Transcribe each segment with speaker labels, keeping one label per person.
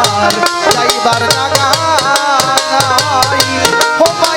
Speaker 1: ছাড়া যাইবার জায়গা নাই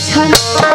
Speaker 1: বিনা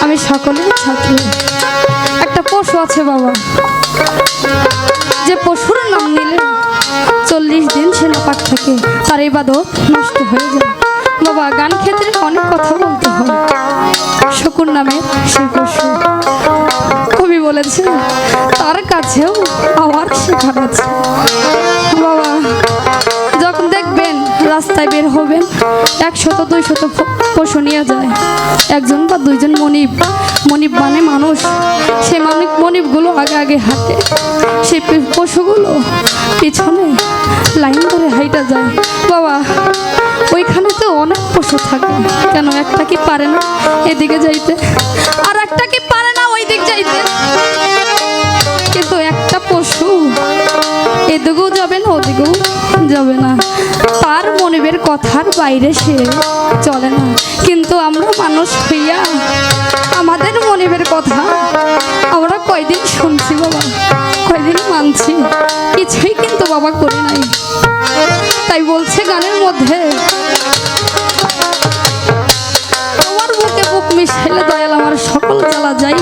Speaker 1: আমি সকলের ছাত্র। একটা পশু আছে বাবা। যে পশুর নাম নিলে চল্লিশ দিন সে নাপাক থাকে, তার ইবাদত নষ্ট হয়ে যায়। বাবা গান ক্ষেত্রে অনেক কথা বলতে হয়। শকুর নামে কবি বলেছে, তার কাছেও আমার শেখার আছে। বাবা, যখন দেখবেন রাস্তায় বের হবেন। একশত দুইশত পশু নিয়ে যায়। একজন বা দুইজন মনিব মনিব মানে মানুষ। সেই মানিব মনিবগুলো আগে আগে হাঁটে। সেই পশুগুলো পিছনে লাইন ধরে হাইটা যায়। বাবা, ওইখানে তো অনেক পশু থাকে। কেন একটা কি পারে না এদিকে যাইতে? আর একটা কি পারে না ওই দিক যাইতে? কিন্তু একটা পশু এদিকেও যাবে না, ওদিকেও যাবে না। তার কথার বাইরে সে চলে না। কিন্তু আমরা মানুষ হইয়া আমাদের মনিবের কথা আমরা কয়দিন শুনছি বাবা? কয়দিন মানছি? কিছুই কিন্তু বাবা করি নাই। তাই বলছে গানের মধ্যে, তোমার বুকে বুক মিশাইলে দয়াল আমার সকল জ্বালা যাই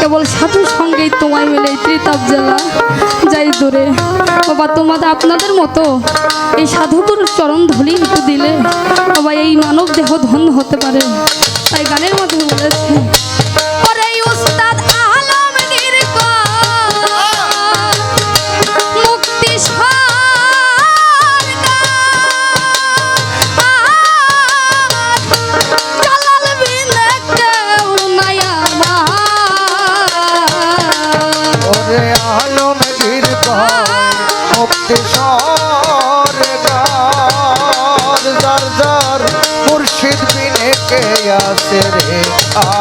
Speaker 1: কেবল সাধুর সঙ্গেই তোমায় মিলে ত্রিতাপ জেলা যাই দূরে। বাবা, তোমাদের আপনাদের মতো এই সাধুগুরুর চরণ ধুলি একটু দিলে বাবা, এই মানব দেহ ধন্য হতে পারে। তাই গানের মধ্যে বলেছে
Speaker 2: মুর্শিদ বিনে কে আসে রে? আ